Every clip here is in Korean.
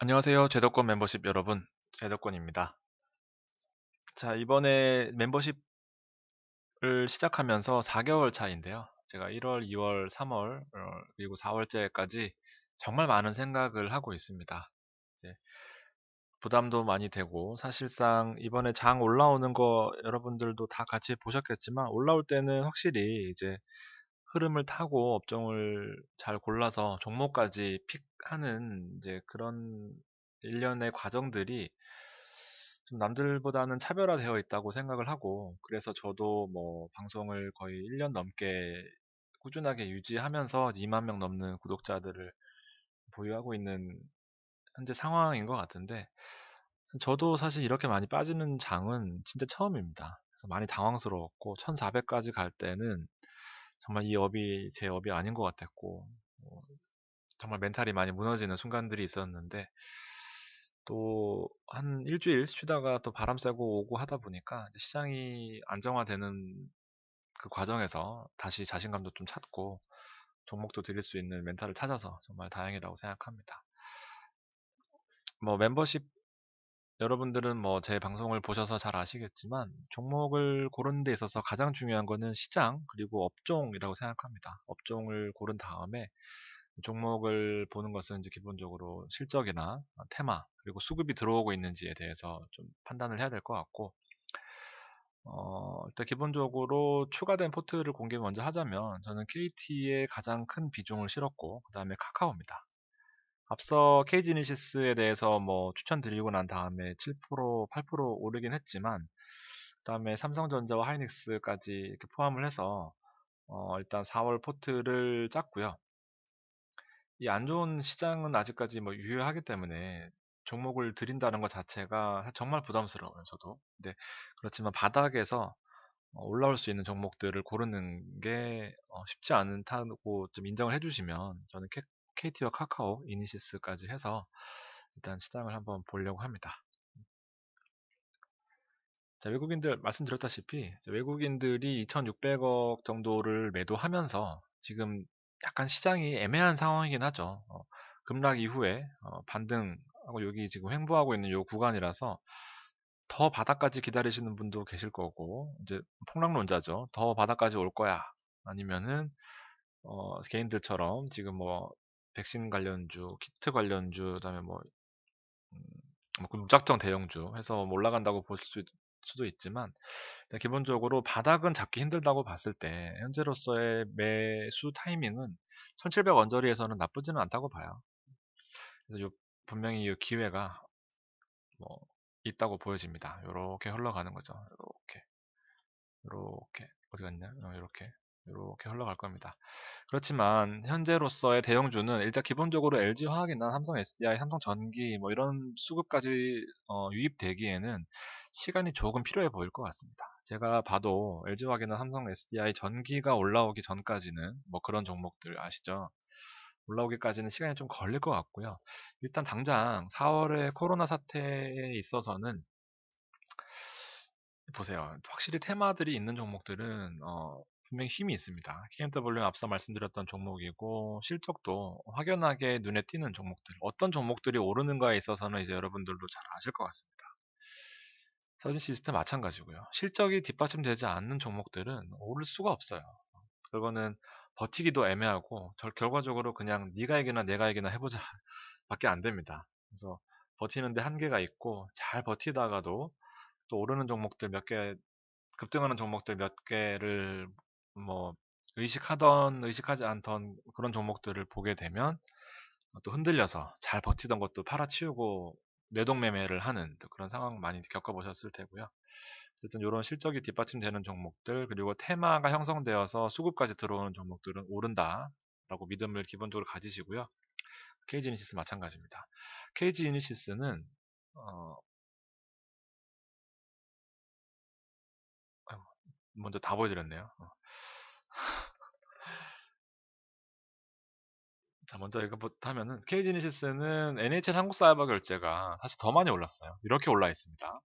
안녕하세요. 제도권 멤버십 여러분. 제도권입니다. 자, 이번에 멤버십을 시작하면서 4개월 차인데요. 제가 1월, 2월, 3월, 어, 그리고 4월째까지 정말 많은 생각을 하고 있습니다. 이제 부담도 많이 되고 사실상 이번에 장 올라오는 거 여러분들도 다 같이 보셨겠지만 올라올 때는 확실히 이제 흐름을 타고 업종을 잘 골라서 종목까지 픽하는 이제 그런 일련의 과정들이 좀 남들보다는 차별화되어 있다고 생각을 하고 그래서 저도 뭐 방송을 거의 1 년 넘게 꾸준하게 유지하면서 2만 명 넘는 구독자들을 보유하고 있는 현재 상황인 것 같은데 저도 사실 이렇게 많이 빠지는 장은 진짜 처음입니다. 그래서 많이 당황스러웠고 1400 까지 갈 때는 정말 이 업이 제 업이 아닌 것 같았고 뭐 정말 멘탈이 많이 무너지는 순간들이 있었는데 또 한 일주일 쉬다가 또 바람 쐬고 오고 하다 보니까 시장이 안정화되는 그 과정에서 다시 자신감도 좀 찾고 종목도 드릴 수 있는 멘탈을 찾아서 정말 다행이라고 생각합니다. 뭐 멤버십 여러분들은 뭐 제 방송을 보셔서 잘 아시겠지만 종목을 고르는 데 있어서 가장 중요한 거는 시장 그리고 업종이라고 생각합니다. 업종을 고른 다음에 종목을 보는 것은 이제 기본적으로 실적이나 테마 그리고 수급이 들어오고 있는지에 대해서 좀 판단을 해야 될 것 같고 어, 일단 기본적으로 추가된 포트를 공개 먼저 하자면 저는 KT에 가장 큰 비중을 실었고 그 다음에 카카오입니다. 앞서 KG니시스에 대해서 뭐 추천드리고 난 다음에 7%, 8% 오르긴 했지만 그다음에 삼성전자와 하이닉스까지 이렇게 포함을 해서 어, 일단 4월 포트를 짰고요. 이 안 좋은 시장은 아직까지 뭐 유효하기 때문에 종목을 드린다는 것 자체가 정말 부담스러워요, 저도. 근데 그렇지만 바닥에서 어, 올라올 수 있는 종목들을 고르는 게 어, 쉽지 않다고 좀 인정을 해주시면 저는 KT와 카카오, 이니시스까지 해서 일단 시장을 한번 보려고 합니다. 자, 외국인들 말씀드렸다시피 외국인들이 2,600억 정도를 매도하면서 지금 약간 시장이 애매한 상황이긴 하죠. 어, 급락 이후에 어, 반등하고 여기 지금 횡보하고 있는 이 구간이라서 더 바닥까지 기다리시는 분도 계실 거고 이제 폭락론자죠. 더 바닥까지 올 거야. 아니면은 어, 개인들처럼 지금 뭐 백신 관련주, 키트 관련주, 그다음에 뭐, 음, 뭐 무작정 대형주 해서 뭐 올라간다고 볼 수, 수도 있지만 기본적으로 바닥은 잡기 힘들다고 봤을 때 현재로서의 매수 타이밍은 1700 언저리에서는 나쁘지는 않다고 봐요. 그래서 요, 분명히 이 기회가 뭐 있다고 보여집니다. 이렇게 흘러가는 거죠. 이렇게 이렇게 어디 갔냐? 어, 이렇게 이렇게 흘러갈 겁니다. 그렇지만 현재로서의 대형주는 일단 기본적으로 LG화학이나 삼성 SDI, 삼성 전기 뭐 이런 수급까지 어, 유입되기에는 시간이 조금 필요해 보일 것 같습니다. 제가 봐도 LG화학이나 삼성 SDI 전기가 올라오기 전까지는 뭐 그런 종목들 아시죠? 올라오기까지는 시간이 좀 걸릴 것 같고요. 일단 당장 4월에 코로나 사태에 있어서는 보세요. 확실히 테마들이 있는 종목들은 어, 분명히 힘이 있습니다. KMW는 앞서 말씀드렸던 종목이고 실적도 확연하게 눈에 띄는 종목들. 어떤 종목들이 오르는가에 있어서는 이제 여러분들도 잘 아실 것 같습니다. 서진 시스템 마찬가지고요. 실적이 뒷받침되지 않는 종목들은 오를 수가 없어요. 그거는 버티기도 애매하고 결과적으로 그냥 네가 이기나 내가 이기나 해보자 밖에 안 됩니다. 그래서 버티는데 한계가 있고 잘 버티다가도 또 오르는 종목들 몇 개, 급등하는 종목들 몇 개를 뭐 의식하던 의식하지 않던 그런 종목들을 보게 되면 또 흔들려서 잘 버티던 것도 팔아치우고 뇌동매매를 하는 그런 상황 많이 겪어보셨을 테고요. 어쨌든 이런 실적이 뒷받침되는 종목들 그리고 테마가 형성되어서 수급까지 들어오는 종목들은 오른다라고 믿음을 기본적으로 가지시고요. KG 이니시스 마찬가지입니다. KG 이니시스는 어, 먼저 다 보여드렸네요. 어. 자, 먼저 하면은 KG니시스는 NHL 한국 사이버 결제가 사실 더 많이 올랐어요. 이렇게 올라 있습니다.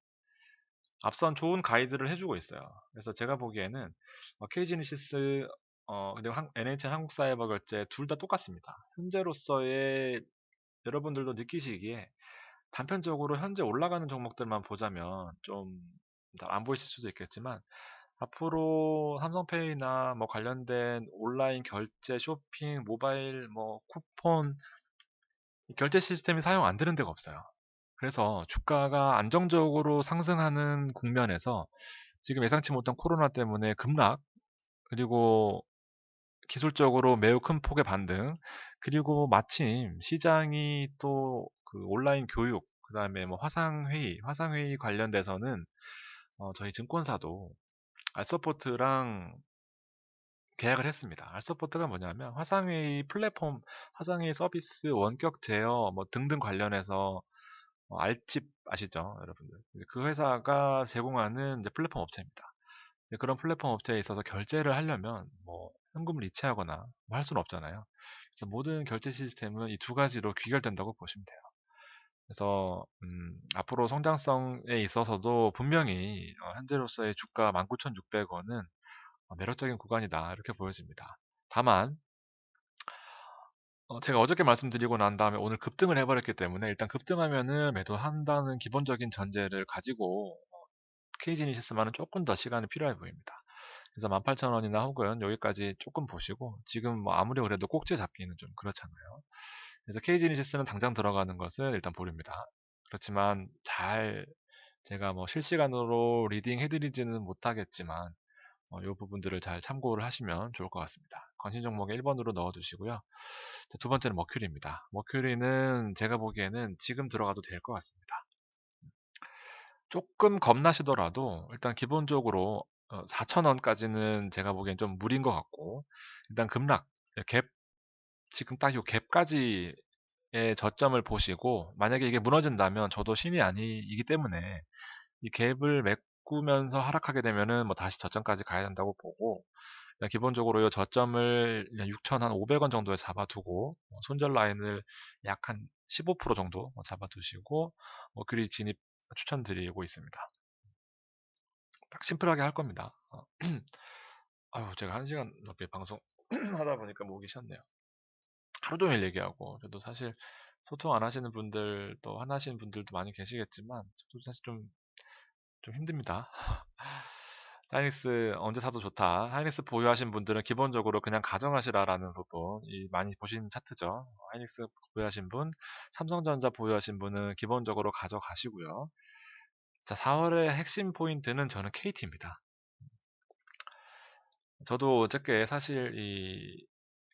앞선 좋은 가이드를 해주고 있어요. 그래서 제가 보기에는 KG니시스 어, 그리고 한, NHL 한국 사이버 결제 둘 다 똑같습니다. 현재로서의 여러분들도 느끼시기에 단편적으로 현재 올라가는 종목들만 보자면 좀 안 보이실 수도 있겠지만 앞으로 삼성페이나 뭐 관련된 온라인 결제, 쇼핑, 모바일, 뭐 쿠폰 결제 시스템이 사용 안 되는 데가 없어요. 그래서 주가가 안정적으로 상승하는 국면에서 지금 예상치 못한 코로나 때문에 급락 그리고 기술적으로 매우 큰 폭의 반등 그리고 마침 시장이 또 그 온라인 교육 그다음에 뭐 화상회의 화상회의 관련돼서는 어, 저희 증권사도 알서포트랑 계약을 했습니다. 알서포트가 뭐냐면 화상회의 플랫폼, 화상회의 서비스, 원격 제어 뭐 등등 관련해서 어, 알집 아시죠, 여러분들? 그 회사가 제공하는 이제 플랫폼 업체입니다. 그런 플랫폼 업체에 있어서 결제를 하려면 뭐 현금을 이체하거나 뭐 할 수는 없잖아요. 그래서 모든 결제 시스템은 이 두 가지로 귀결된다고 보시면 돼요. 그래서 음, 앞으로 성장성에 있어서도 분명히 어, 현재로서의 주가 19,600원은 어, 매력적인 구간이다 이렇게 보여집니다. 다만 어, 제가 어저께 말씀드리고 난 다음에 오늘 급등을 해버렸기 때문에 일단 급등하면은 매도한다는 기본적인 전제를 가지고 KG니시스만은 조금 더 시간이 필요해 보입니다. 그래서 18,000원이나 혹은 여기까지 조금 보시고 지금 뭐 아무리 그래도 꼭지 잡기는 좀 그렇잖아요. 그래서 KG니시스는 당장 들어가는 것을 일단 보립니다. 그렇지만 잘 제가 뭐 실시간으로 리딩 해드리지는 못하겠지만 어, 이 부분들을 잘 참고를 하시면 좋을 것 같습니다. 관심 종목에 1번으로 넣어두시고요. 두 번째는 머큐리입니다. 머큐리는 제가 보기에는 지금 들어가도 될 것 같습니다. 조금 겁나시더라도 일단 기본적으로 어, 4,000원까지는 제가 보기엔 좀 무리인 것 같고 일단 급락 갭 지금 딱이 갭까지의 저점을 보시고 만약에 이게 무너진다면 저도 신이 아니기 때문에 이 갭을 메꾸면서 하락하게 되면은 뭐 다시 저점까지 가야 된다고 보고 기본적으로 이 저점을 6,500원 정도에 잡아두고 뭐 손절 라인을 약 한 15% 정도 잡아두시고 뭐 그리 진입 추천드리고 있습니다. 딱 심플하게 할 겁니다. 어. 아유, 제가 한 시간 넘게 방송 하다 보니까 목이 쉬었네요. 하루 종일 얘기하고, 저도 사실 소통 안 하시는 분들, 또 하나 하시는 분들도 많이 계시겠지만, 저도 사실 좀, 좀 힘듭니다. 하이닉스 언제 사도 좋다. 하이닉스 보유하신 분들은 기본적으로 그냥 가정하시라라는 부분, 이 많이 보신 차트죠. 하이닉스 보유하신 분, 삼성전자 보유하신 분은 기본적으로 가져가시고요. 자, 4월의 핵심 포인트는 저는 KT입니다. 저도 어저께 사실 이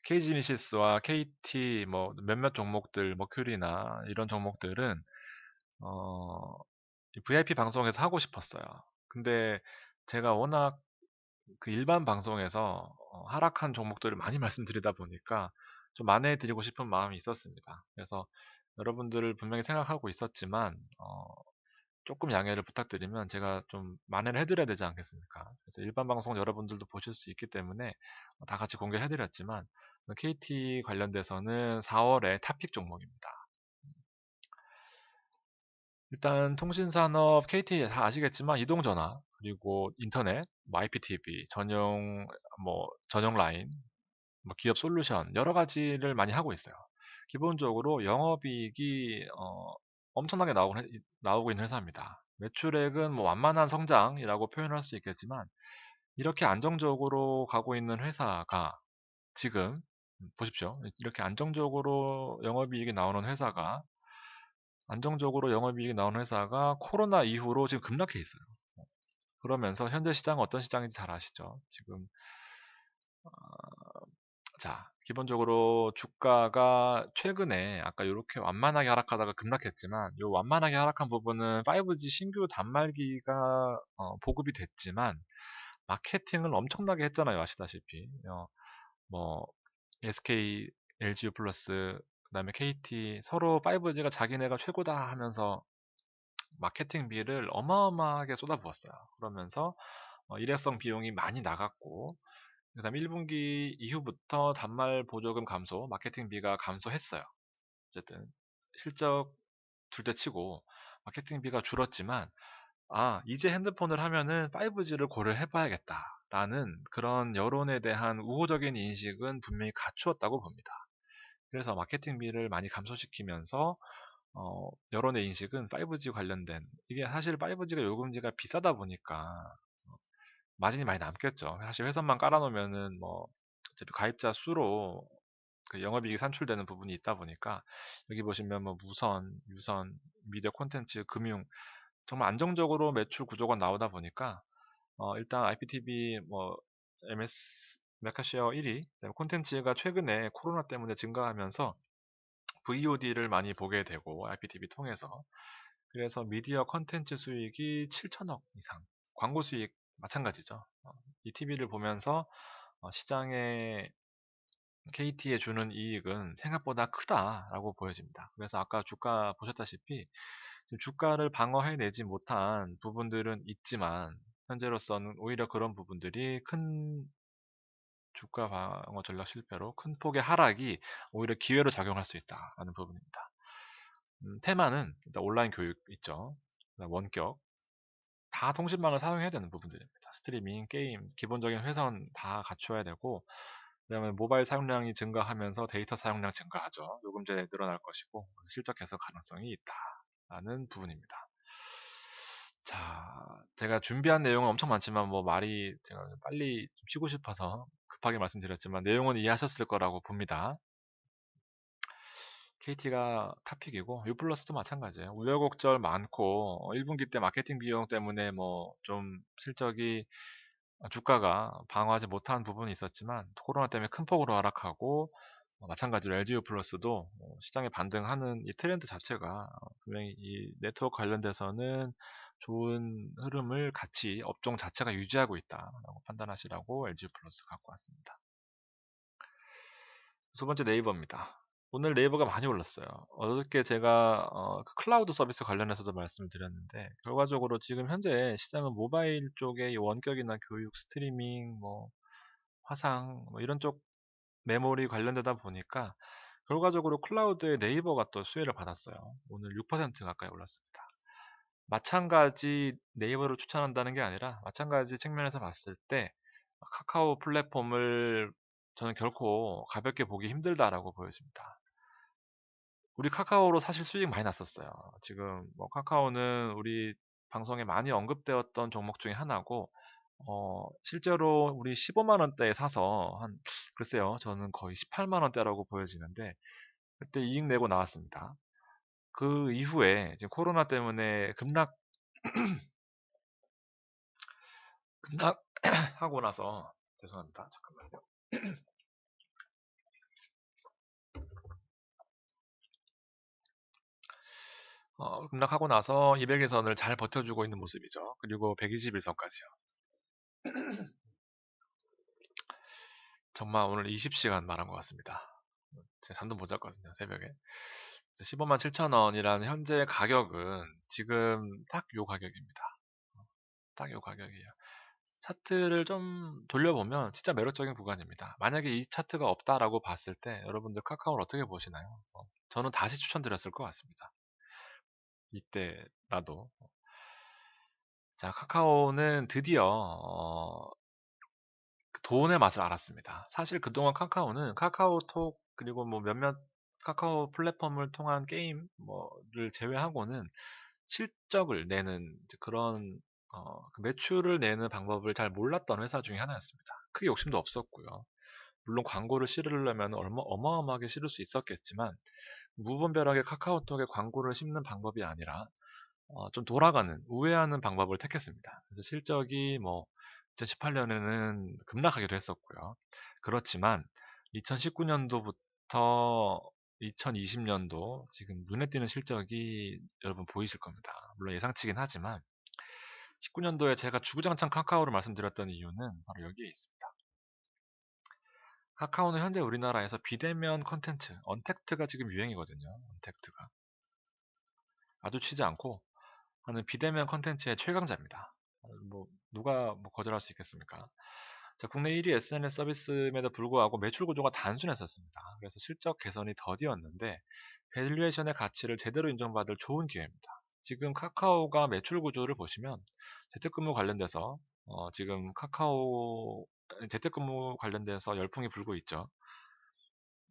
KG니시스와 KT 뭐 몇몇 종목들, 머큐리나 이런 종목들은 어, VIP 방송에서 하고 싶었어요. 근데 제가 워낙 그 일반 방송에서 어, 하락한 종목들을 많이 말씀드리다 보니까 좀 만회해 드리고 싶은 마음이 있었습니다. 그래서 여러분들을 분명히 생각하고 있었지만 어, 조금 양해를 부탁드리면 제가 좀 만회를 해드려야 되지 않겠습니까? 그래서 일반 방송 여러분들도 보실 수 있기 때문에 어, 다 같이 공개를 해드렸지만 KT 관련돼서는 4월에 탑픽 종목입니다. 일단 통신산업 KT 다 아시겠지만 이동전화 그리고 인터넷, 뭐 IPTV 전용 뭐 전용 라인, 뭐 기업 솔루션 여러 가지를 많이 하고 있어요. 기본적으로 영업이익이 어, 엄청나게 나오고, 나오고 있는 회사입니다. 매출액은 뭐 완만한 성장이라고 표현할 수 있겠지만 이렇게 안정적으로 가고 있는 회사가 지금 음, 보십시오. 이렇게 안정적으로 영업이익이 나오는 회사가 안정적으로 영업이익이 나오는 회사가 코로나 이후로 지금 급락해 있어요. 그러면서 현재 시장은 어떤 시장인지 잘 아시죠? 지금 어, 자 기본적으로 주가가 최근에 아까 이렇게 완만하게 하락하다가 급락했지만 이 완만하게 하락한 부분은 5G 신규 단말기가 어, 보급이 됐지만 마케팅을 엄청나게 했잖아요 아시다시피 어, 뭐 SK, LGU 플러스 그다음에 KT 서로 5G가 자기네가 최고다 하면서 마케팅비를 어마어마하게 쏟아부었어요. 그러면서 어, 일회성 비용이 많이 나갔고 그 다음 1분기 이후부터 단말 보조금 감소, 마케팅비가 감소했어요. 어쨌든 실적 둘째 치고 마케팅비가 줄었지만 아 이제 핸드폰을 하면은 5G를 고려해 봐야겠다 라는 그런 여론에 대한 우호적인 인식은 분명히 갖추었다고 봅니다. 그래서 마케팅비를 많이 감소시키면서 어, 여론의 인식은 5G 관련된 이게 사실 5G가 요금제가 비싸다 보니까 어, 마진이 많이 남겠죠. 사실 회선만 깔아놓으면은 뭐 어차피 가입자 수로 그 영업이익이 산출되는 부분이 있다 보니까 여기 보시면 뭐 무선, 유선, 미디어 콘텐츠, 금융 정말 안정적으로 매출 구조가 나오다 보니까 어, 일단 IPTV 뭐 MS 메카쉐어 1위 콘텐츠가 최근에 코로나 때문에 증가하면서 VOD를 많이 보게 되고 IPTV 통해서 그래서 미디어 컨텐츠 수익이 7천억 이상 광고 수익 마찬가지죠. 어, 이 TV를 보면서 어, 시장에 KT에 주는 이익은 생각보다 크다라고 보여집니다. 그래서 아까 주가 보셨다시피 주가를 방어해내지 못한 부분들은 있지만 현재로서는 오히려 그런 부분들이 큰 주가 방어 전략 실패로 큰 폭의 하락이 오히려 기회로 작용할 수 있다라는 부분입니다. 음, 테마는 일단 온라인 교육 있죠. 원격 다 통신망을 사용해야 되는 부분들입니다. 스트리밍, 게임, 기본적인 회선 다 갖춰야 되고 그다음에 모바일 사용량이 증가하면서 데이터 사용량 증가하죠. 요금제 늘어날 것이고 실적 개선 가능성이 있다라는 부분입니다. 자, 제가 준비한 내용은 엄청 많지만 뭐 말이 제가 빨리 좀 쉬고 싶어서 급하게 말씀드렸지만 내용은 이해하셨을 거라고 봅니다. KT가 탑픽이고 유플러스도 마찬가지예요. 우여곡절 많고 1분기 때 마케팅 비용 때문에 뭐 좀 실적이 주가가 방어하지 못한 부분이 있었지만 코로나 때문에 큰 폭으로 하락하고 어, 마찬가지로 LGU 플러스도 어, 시장에 반등하는 이 트렌드 자체가 어, 분명히 이 네트워크 관련돼서는 좋은 흐름을 같이 업종 자체가 유지하고 있다라고 판단하시라고 LGU 플러스 갖고 왔습니다. 두 번째 네이버입니다. 오늘 네이버가 많이 올랐어요. 어저께 제가 어, 그 클라우드 서비스 관련해서도 말씀을 드렸는데 결과적으로 지금 현재 시장은 모바일 쪽의 원격이나 교육, 스트리밍, 뭐 화상 뭐 이런 쪽 메모리 관련되다 보니까 결과적으로 클라우드의 네이버가 또 수혜를 받았어요. 오늘 6% 가까이 올랐습니다. 마찬가지 네이버를 추천한다는 게 아니라 마찬가지 측면에서 봤을 때 카카오 플랫폼을 저는 결코 가볍게 보기 힘들다라고 보여집니다. 우리 카카오로 사실 수익 많이 났었어요. 지금 뭐 카카오는 우리 방송에 많이 언급되었던 종목 중에 하나고 어, 실제로 우리 15만 원대에 사서 한 글쎄요. 저는 거의 18만 원대라고 보여지는데 그때 이익 내고 나왔습니다. 그 이후에 지금 코로나 때문에 급락 급락하고 나서 죄송합니다. 잠깐만요. 어, 급락하고 나서 200일선을 잘 버텨주고 있는 모습이죠. 그리고 121선까지요. 정말 오늘 20시간 말한 것 같습니다. 제가 잠도 못 잤거든요, 새벽에. 15만 7천 원이라는 현재 가격은 지금 딱 요 가격입니다. 딱 요 가격이에요. 차트를 좀 돌려보면 진짜 매력적인 구간입니다. 만약에 이 차트가 없다라고 봤을 때 여러분들 카카오를 어떻게 보시나요? 어, 저는 다시 추천드렸을 것 같습니다. 이때라도. 자, 카카오는 드디어 어, 그 돈의 맛을 알았습니다. 사실 그동안 카카오는 카카오톡 그리고 뭐 몇몇 카카오 플랫폼을 통한 게임 뭐를 제외하고는 실적을 내는 그런 어, 그 매출을 내는 방법을 잘 몰랐던 회사 중에 하나였습니다. 크게 욕심도 없었고요. 물론 광고를 실으려면 얼마, 어마어마하게 실을 수 있었겠지만 무분별하게 카카오톡에 광고를 심는 방법이 아니라 어, 좀 돌아가는 우회하는 방법을 택했습니다. 그래서 실적이 뭐 2018년에는 급락하기도 했었고요. 그렇지만 2019년도부터 2020년도 지금 눈에 띄는 실적이 여러분 보이실 겁니다. 물론 예상치긴 하지만 19년도에 제가 주구장창 카카오를 말씀드렸던 이유는 바로 여기에 있습니다. 카카오는 현재 우리나라에서 비대면 컨텐츠, 언택트가 지금 유행이거든요. 언택트가. 마주치지 않고 하는 비대면 컨텐츠의 최강자입니다. 뭐 누가 뭐 거절할 수 있겠습니까? 자, 국내 1위 SNS 서비스임에도 불구하고 매출 구조가 단순했었습니다. 그래서 실적 개선이 더디었는데 밸류에이션의 가치를 제대로 인정받을 좋은 기회입니다. 지금 카카오가 매출 구조를 보시면 재택근무 관련돼서 어, 지금 카카오 재택근무 관련돼서 열풍이 불고 있죠.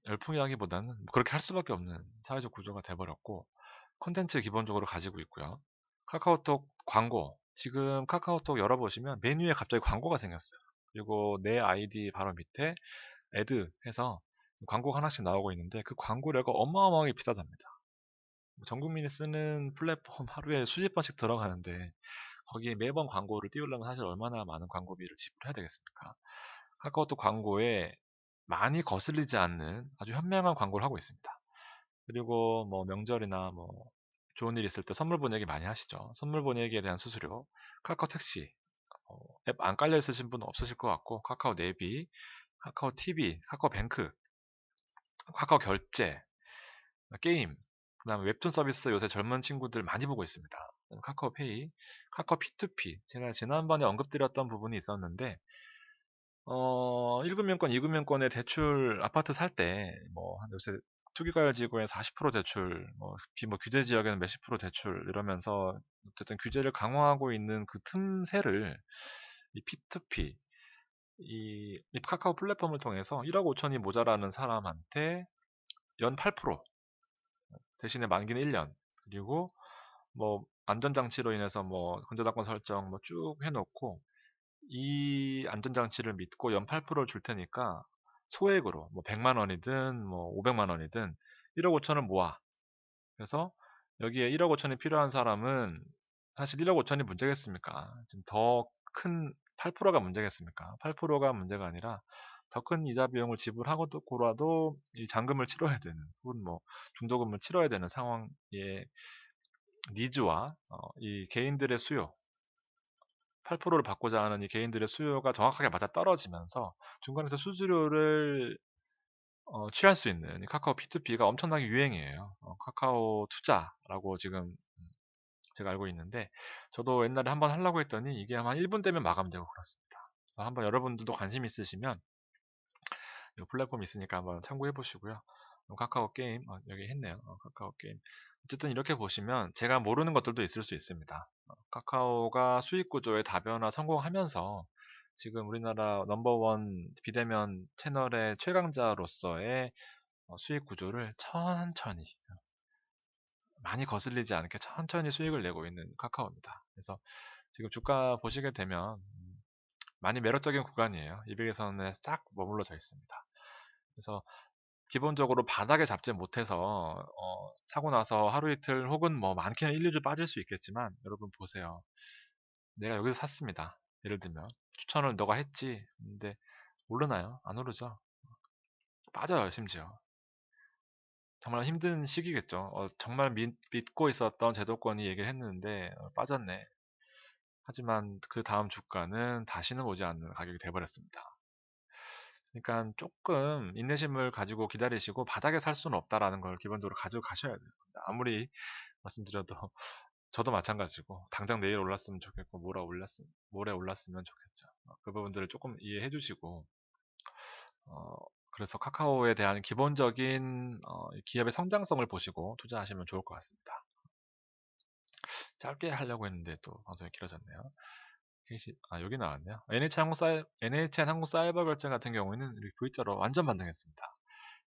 열풍이라기보다는 뭐 그렇게 할 수밖에 없는 사회적 구조가 돼버렸고 콘텐츠 기본적으로 가지고 있고요. 카카오톡 광고 지금 카카오톡 열어보시면 메뉴에 갑자기 광고가 생겼어요. 그리고 내 아이디 바로 밑에 애드 해서 광고가 하나씩 나오고 있는데 그 광고료가 어마어마하게 비싸답니다. 전 국민이 쓰는 플랫폼 하루에 수십 번씩 들어가는데 거기에 매번 광고를 띄우려면 사실 얼마나 많은 광고비를 지불해야 되겠습니까? 카카오톡 광고에 많이 거슬리지 않는 아주 현명한 광고를 하고 있습니다. 그리고 뭐 명절이나 뭐 좋은 일 있을 때 선물 보내기 많이 하시죠. 선물 보내기에 대한 수수료, 카카오 택시, 어, 앱안 깔려 있으신 분은 없으실 것 같고 카카오 내비, 카카오 TV, 카카오 뱅크, 카카오 결제, 게임, 그다음에 웹툰 서비스 요새 젊은 친구들 많이 보고 있습니다. 카카오페이, 카카오 P2P 제가 지난번에 언급드렸던 부분이 있었는데 어, 1금융권, 2금융권에 대출 아파트 살 때뭐 요새 투기과열 지구에 40% 대출, 뭐, 비, 뭐 규제 지역에는 몇십 프로 대출 이러면서 어쨌든 규제를 강화하고 있는 그 틈새를 이 P2P 이, 이 카카오 플랫폼을 통해서 1억 5천이 모자라는 사람한테 연 8% 대신에 만기는 1년 그리고 뭐 안전장치로 인해서 뭐 건조당권 설정 뭐 쭉 해놓고 이 안전장치를 믿고 연 8%를 줄 테니까 소액으로 뭐 100만 원이든 뭐 500만 원이든 1억 5천을 모아. 그래서 여기에 1억 5천이 필요한 사람은 사실 1억 5천이 문제겠습니까? 지금 더 큰 8%가 문제겠습니까? 8%가 문제가 아니라 더 큰 이자 비용을 지불하고도 이 잔금을 치러야 되는 혹은 뭐 중도금을 치러야 되는 상황의 니즈와 어, 이 개인들의 수요 8%를 받고자 하는 이 개인들의 수요가 정확하게 맞아 떨어지면서 중간에서 수수료를 어, 취할 수 있는 카카오 P2P가 엄청나게 유행이에요. 어, 카카오 투자라고 지금 제가 알고 있는데 저도 옛날에 한번 하려고 했더니 이게 아마 1분 되면 마감되고 그렇습니다. 한번 여러분들도 관심 있으시면 이 플랫폼 있으니까 한번 참고해 보시고요. 카카오 게임 어, 여기 했네요. 어, 카카오 게임 어쨌든 이렇게 보시면 제가 모르는 것들도 있을 수 있습니다. 어, 카카오가 수익 구조의 다변화 성공하면서 지금 우리나라 넘버원 비대면 채널의 최강자로서의 어, 수익 구조를 천천히 많이 거슬리지 않게 천천히 수익을 내고 있는 카카오입니다. 그래서 지금 주가 보시게 되면 음, 많이 매력적인 구간이에요. 200에서는 딱 머물러져 있습니다. 그래서 기본적으로 바닥에 잡지 못해서 어, 사고 나서 하루 이틀 혹은 뭐 많게는 1, 2주 빠질 수 있겠지만 여러분 보세요. 내가 여기서 샀습니다. 예를 들면 추천을 너가 했지. 근데 오르나요? 안 오르죠. 빠져요 심지어. 정말 힘든 시기겠죠. 어, 정말 믿, 고 있었던 제도권이 얘기를 했는데 어, 빠졌네. 하지만 그 다음 주가는 다시는 오지 않는 가격이 돼버렸습니다. 그러니까 조금 인내심을 가지고 기다리시고 바닥에 살 수는 없다라는 걸 기본적으로 가지고 가셔야 돼요. 아무리 말씀드려도 저도 마찬가지고 당장 내일 올랐으면 좋겠고 모레 올랐으면 모레 올랐으면 좋겠죠. 어, 그 부분들을 조금 이해해 주시고 어, 그래서 카카오에 대한 기본적인 어, 기업의 성장성을 보시고 투자하시면 좋을 것 같습니다. 짧게 하려고 했는데 또 방송이 길어졌네요. 아, 여기 나왔네요. NH 항공 사이, NHN 항공 사이버 결제 같은 경우에는 이렇게 V자로 완전 반등했습니다.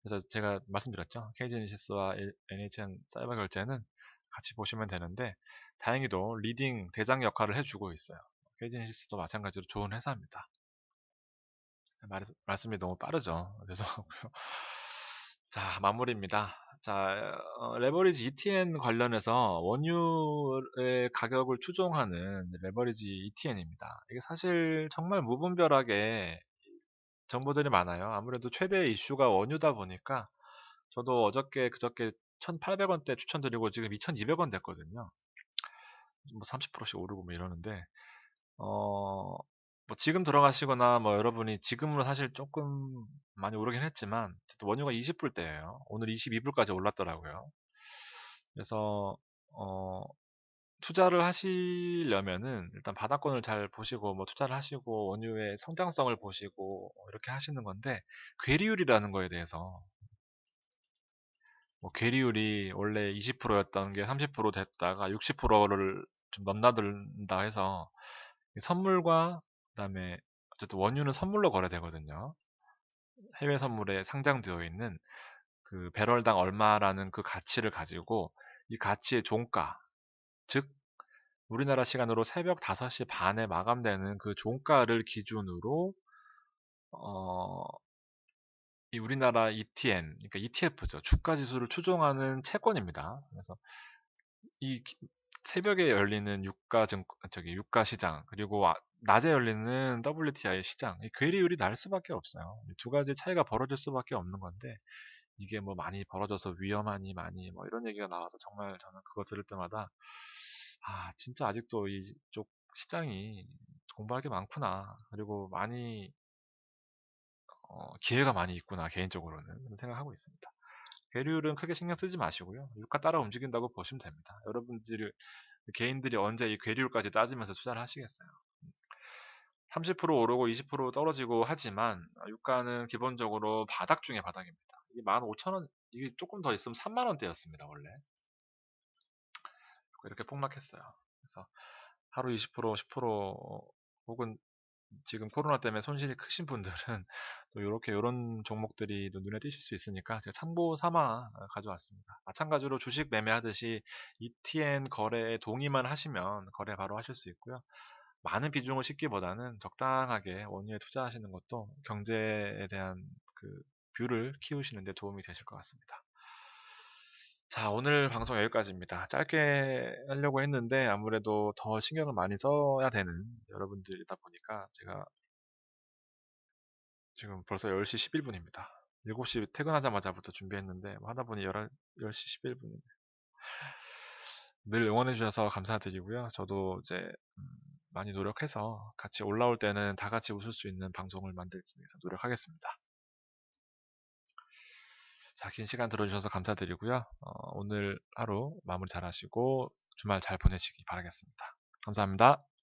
그래서 제가 말씀드렸죠. KG니시스와 NHN 사이버 결제는 같이 보시면 되는데, 다행히도 리딩 대장 역할을 해주고 있어요. KG니시스도 마찬가지로 좋은 회사입니다. 말, 말씀이 너무 빠르죠. 죄송하고요. 자, 마무리입니다. 자, 어, 레버리지 ETN 관련해서 원유의 가격을 추종하는 레버리지 ETN입니다. 이게 사실 정말 무분별하게 정보들이 많아요. 아무래도 최대 이슈가 원유다 보니까 저도 어저께 그저께 1,800원대 추천드리고 지금 2,200원 됐거든요. 뭐 30%씩 오르고 뭐 이러는데 어, 뭐 지금 들어가시거나 뭐 여러분이 지금으로 사실 조금 많이 오르긴 했지만 원유가 20 불 대예요. 오늘 22 불까지 올랐더라고요. 그래서 어, 투자를 하시려면은 일단 바닥권을 잘 보시고 뭐 투자를 하시고 원유의 성장성을 보시고 이렇게 하시는 건데 괴리율이라는 거에 대해서 뭐 괴리율이 원래 20%였던 게 30% 됐다가 60%를 좀 넘나든다 해서 선물과 그다음에 어쨌든 원유는 선물로 거래되거든요. 해외 선물에 상장되어 있는 그 배럴당 얼마라는 그 가치를 가지고 이 가치의 종가, 즉 우리나라 시간으로 새벽 5시 반에 마감되는 그 종가를 기준으로 어, 이 우리나라 ETN, 그러니까 ETF죠. 주가 지수를 추종하는 채권입니다. 그래서 이 기- 새벽에 열리는 유가 증 저기 유가 시장 그리고 아- 낮에 열리는 WTI 시장 이 괴리율이 날 수밖에 없어요. 이두 가지 차이가 벌어질 수밖에 없는 건데 이게 뭐 많이 벌어져서 위험하니 많이 뭐 이런 얘기가 나와서 정말 저는 그거 들을 때마다 아 진짜 아직도 이쪽 시장이 공부할 게 많구나 그리고 많이 어, 기회가 많이 있구나 개인적으로는 생각하고 있습니다. 괴리율은 크게 신경 쓰지 마시고요. 유가 따라 움직인다고 보시면 됩니다. 여러분들이 개인들이 언제 이 괴리율까지 따지면서 투자를 하시겠어요? 30% 오르고 20% 떨어지고 하지만 유가는 기본적으로 바닥 중에 바닥입니다. 이게 15,000원, 이게 조금 더 있으면 3만 원대였습니다, 원래. 이렇게 폭락했어요. 그래서 하루 20%, 10% 혹은 지금 코로나 때문에 손실이 크신 분들은 또 이렇게 이런 종목들이 또 눈에 띄실 수 있으니까 제가 참고 삼아 가져왔습니다. 마찬가지로 주식 매매하듯이 ETN 거래에 동의만 하시면 거래 바로 하실 수 있고요. 많은 비중을 싣기보다는 적당하게 원유에 투자하시는 것도 경제에 대한 그 뷰를 키우시는 데 도움이 되실 것 같습니다. 자, 오늘 방송 여기까지입니다. 짧게 하려고 했는데 아무래도 더 신경을 많이 써야 되는 여러분들이다 보니까 제가 지금 벌써 10시 11분입니다. 7시 퇴근하자마자부터 준비했는데 뭐 하다 보니 11, 10시 11분이네. 늘 응원해 주셔서 감사드리고요. 저도 이제 음, 많이 노력해서 같이 올라올 때는 다 같이 웃을 수 있는 방송을 만들기 위해서 노력하겠습니다. 자, 긴 시간 들어주셔서 감사드리고요. 어, 오늘 하루 마무리 잘 하시고 주말 잘 보내시기 바라겠습니다. 감사합니다.